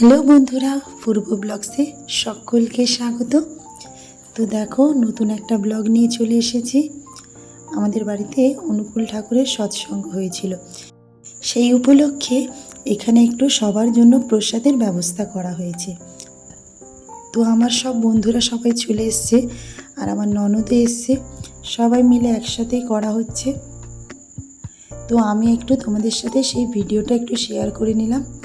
Hello বন্ধুরা, পূর্ব ব্লগসে সকলকে স্বাগত। তো দেখো, নতুন একটা ব্লগ নিয়ে চলে এসেছি। আমাদের বাড়িতে অনুকূল ঠাকুরের সৎসঙ্গ হয়েছিল। সেই উপলক্ষে এখানে একটু সবার জন্য প্রসাদের ব্যবস্থা করা হয়েছে। তো আমার সব বন্ধুরা সবাই চলে এসছে, আর আমার ননদে এসছে। সবাই মিলে একসাথেই করা হচ্ছে। তো আমি একটু তোমাদের সাথে সেই ভিডিওটা একটু শেয়ার করে নিলাম।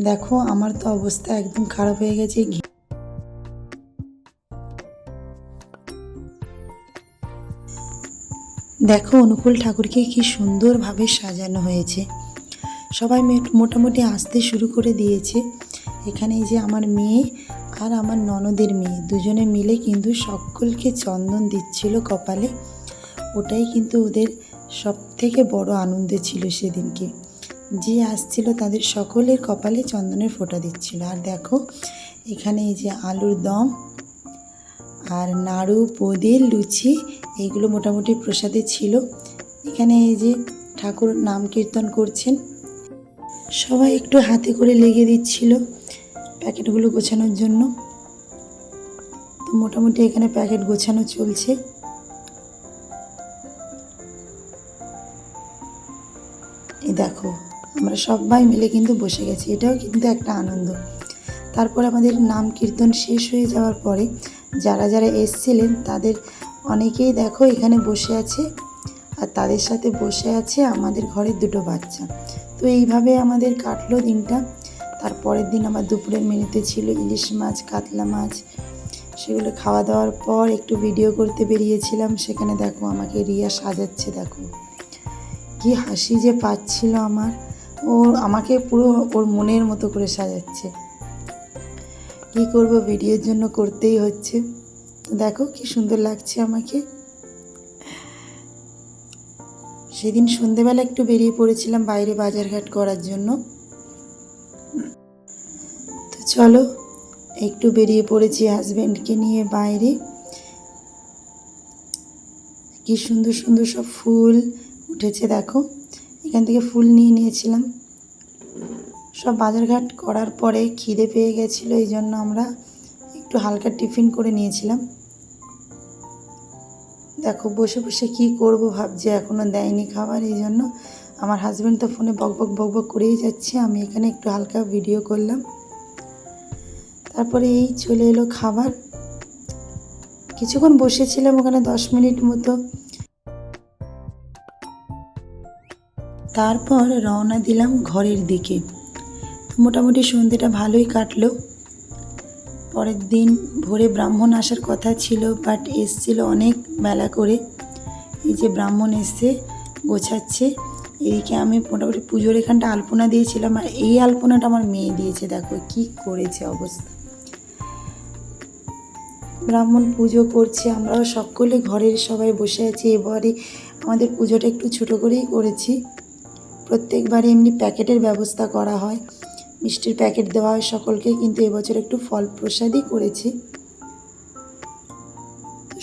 দেখো, আমার তো অবস্থা একদম খারাপ হয়ে গেছে। দেখো, অনুকূল ঠাকুরকে কি সুন্দরভাবে সাজানো হয়েছে। সবাই মোটামুটি আসতে শুরু করে দিয়েছে। এখানে যে আমার মেয়ে আর আমার ননদের মেয়ে, দুজনে মিলে কিন্তু সকলকে চন্দন দিচ্ছিল কপালে। ওটাই কিন্তু ওদের সব থেকে বড় আনন্দ ছিল সেদিনকে। যে আসছিল তাদের সকলের কপালে চন্দনের ফোঁটা দিচ্ছিল। আর দেখো, এখানে এই যে আলুর দম আর নাড়ু বোঁদে লুচি এইগুলো মোটামুটি প্রসাদে ছিল। এখানে এই যে ঠাকুর নাম কীর্তন করছেন। সবাই একটু হাতে করে লেগে দিচ্ছিল প্যাকেটগুলো গোছানোর জন্য। তো মোটামুটি এখানে প্যাকেট গোছানো চলছে। সবাই মিলে কিন্তু বসে গেছি। এটাও কিন্তু একটা আনন্দ। তারপর আমাদের নাম কীর্তন শেষ হয়ে যাওয়ার পরে যারা যারা এসছিলেন, তাদের অনেকেই দেখো এখানে বসে আছে। আর তাদের সাথে বসে আছে আমাদের ঘরের দুটো বাচ্চা। তো এইভাবে আমাদের কাটলো দিনটা। তারপরের দিন আমার দুপুরের মেনুতে ছিল ইলিশ মাছ, কাতলা মাছ। সেগুলো খাওয়া দাওয়ার পর একটু ভিডিও করতে বেরিয়েছিলাম। সেখানে দেখো আমাকে রিয়া সাজাচ্ছে, দেখো। কি হাসি যে পাচ্ছিল আমার। ও আমাকে পুরো ওর মনের মতো করে সাজাচ্ছে। কি করব, ভিডিওর জন্য করতেই হচ্ছে। দেখো কি সুন্দর লাগছে আমাকে। সেদিন সন্ধেবেলা একটু বেরিয়ে পড়েছিলাম বাইরে বাজারঘাট করার জন্য। তো চলো, একটু বেরিয়ে পড়েছি হাজব্যান্ডকে নিয়ে বাইরে। কি সুন্দর সুন্দর সব ফুল উঠেছে, দেখো। এখান থেকে ফুল নিয়ে নিয়েছিলাম। সব বাজারঘাট করার পরে খিদে পেয়ে গেছিল, এই জন্য আমরা একটু হালকা টিফিন করে নিয়েছিলাম। দেখো, বসে বসে কি করব ভাবছি এখনও দেয়নি খাবার, এই জন্য আমার হাজব্যান্ড তো ফোনে বকবক বকবক করেই যাচ্ছে, আমি এখানে একটু হালকা ভিডিও করলাম। তারপরে এই চলে এলো খাবার। কিছুক্ষণ বসেছিলাম ওখানে দশ মিনিট মতো। তারপর রওনা দিলাম ঘরের দিকে। মোটামুটি সন্ধ্যেটা ভালোই কাটলো। পরের দিন ভোরে ব্রাহ্মণ আসার কথা ছিল বাট এসছিল অনেক বেলা করে। এই যে ব্রাহ্মণ এসছে গোছাচ্ছে, এদিকে আমি মোটামুটি পুজোর এখানটা আলপনা দিয়েছিলাম, আর এই আলপনাটা আমার মেয়ে দিয়েছে, দেখো কি করেছে অবস্থা। ব্রাহ্মণ পুজো করছে, আমরাও সকলে ঘরের সবাই বসে আছি, এবারে আমাদের পুজোটা একটু ছোটো করেই করেছি। প্রত্যেকবারে এমনি প্যাকেটের ব্যবস্থা করা হয়। মিষ্টির প্যাকেট দেওয়া হয় সকলকে, কিন্তু এবছর একটু ফল প্রসাদই করেছি।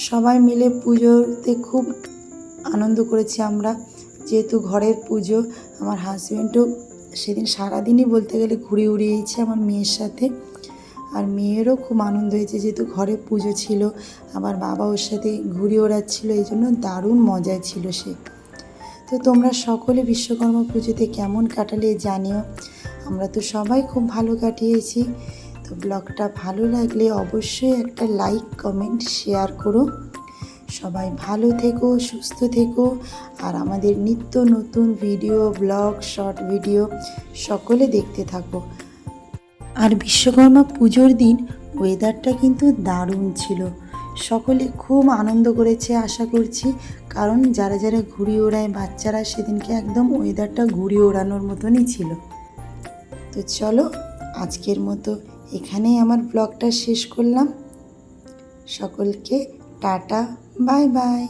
সবাই মিলে পুজোতে খুব আনন্দ করেছি আমরা। যেহেতু ঘরের পুজো, আমার হাজব্যান্ডও সেদিন সারাদিনই বলতে গেলে ঘুরে উড়িয়েছে আমার মেয়ের সাথে। আর মেয়েরও খুব আনন্দ হয়েছে, যেহেতু ঘরে পুজো ছিল আমার বাবা ওর সাথে ঘুরে ওড়াচ্ছিল, এই জন্য দারুণ মজায় ছিল সে। তো তোমরা সকলে বিশ্বকর্মা পুজোতে কেমন কাটালে জানিও। আমরা তো সবাই খুব ভালো কাটিয়েছি। তো ব্লগটা ভালো লাগলে অবশ্যই একটা লাইক, কমেন্ট, শেয়ার করো। সবাই ভালো থেকো, সুস্থ থেকো। আর আমাদের নিত্য নতুন ভিডিও, ব্লগ, শর্ট ভিডিও সকলে দেখতে থাকো। আর বিশ্বকর্মা পুজোর দিন ওয়েদারটা কিন্তু দারুণ ছিল। সকলে খুব আনন্দ করেছে আশা করছি। কারণ যারা যারা ঘুড়ি ওড়ায়, বাচ্চারা সেদিনকে একদম ওয়েদারটা ঘুড়ি ওড়ানোর মতনই ছিল। তো চলো আজকের মতো এখানেই আমার ব্লগটা শেষ করলাম। সকলকে টাটা বাই বাই।